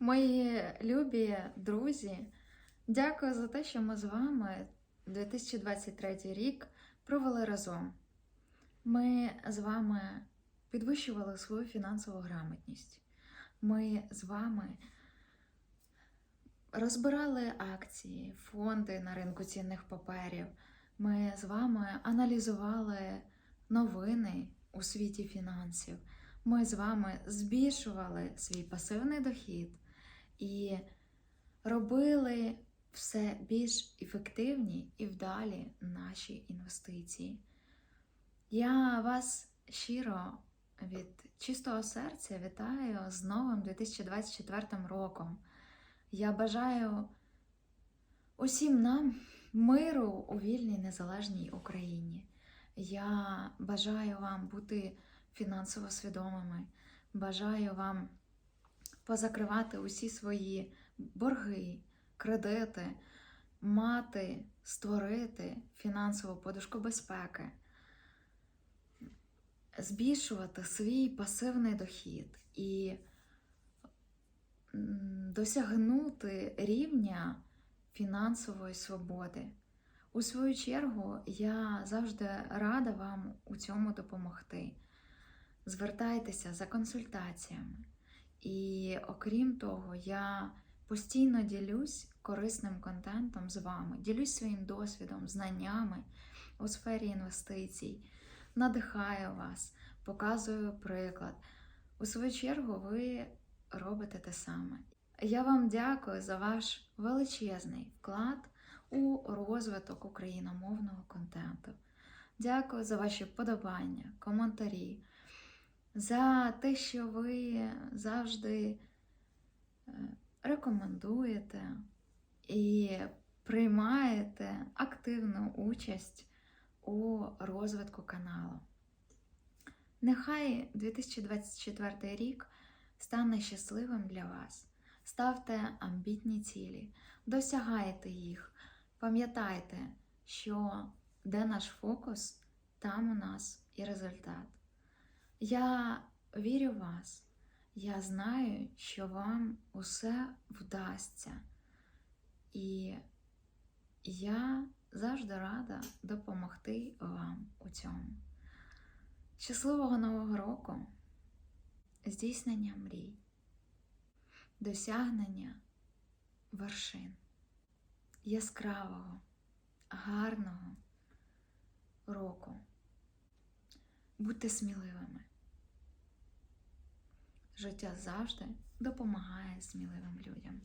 Мої любі друзі, дякую за те, що ми з вами 2023 рік провели разом. Ми з вами підвищували свою фінансову грамотність. Ми з вами розбирали акції, фонди на ринку цінних паперів. Ми з вами аналізували новини у світі фінансів. Ми з вами збільшували свій пасивний дохід і робили все більш ефективні і вдалі наші інвестиції. Я вас щиро від чистого серця вітаю з новим 2024 роком. Я бажаю усім нам миру у вільній незалежній Україні. Я бажаю вам бути фінансово свідомими. Бажаю вам позакривати усі свої борги, кредити, мати, створити фінансову подушку безпеки, збільшувати свій пасивний дохід і досягнути рівня фінансової свободи. У свою чергу, я завжди рада вам у цьому допомогти. Звертайтеся за консультаціями. І окрім того, я постійно ділюсь корисним контентом з вами, ділюсь своїм досвідом, знаннями у сфері інвестицій, надихаю вас, показую приклад. У свою чергу, ви робите те саме. Я вам дякую за ваш величезний вклад у розвиток україномовного контенту. Дякую за ваші вподобання, коментарі, за те, що ви завжди е, рекомендуєте і приймаєте активну участь у розвитку каналу. Нехай 2024 рік стане щасливим для вас. Ставте амбітні цілі, досягайте їх. Пам'ятайте, що де наш фокус, там у нас і результат. Я вірю в вас. Я знаю, що вам усе вдасться. І я завжди рада допомогти вам у цьому. Щасливого Нового року, здійснення мрій, досягнення вершин, яскравого, гарного року. Будьте сміливими. Життя завжди допомагає сміливим людям.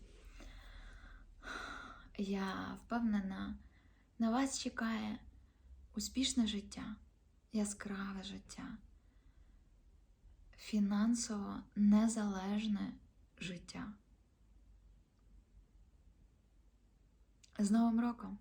Я впевнена, на вас чекає успішне життя, яскраве життя, фінансово незалежне життя. З Новим роком!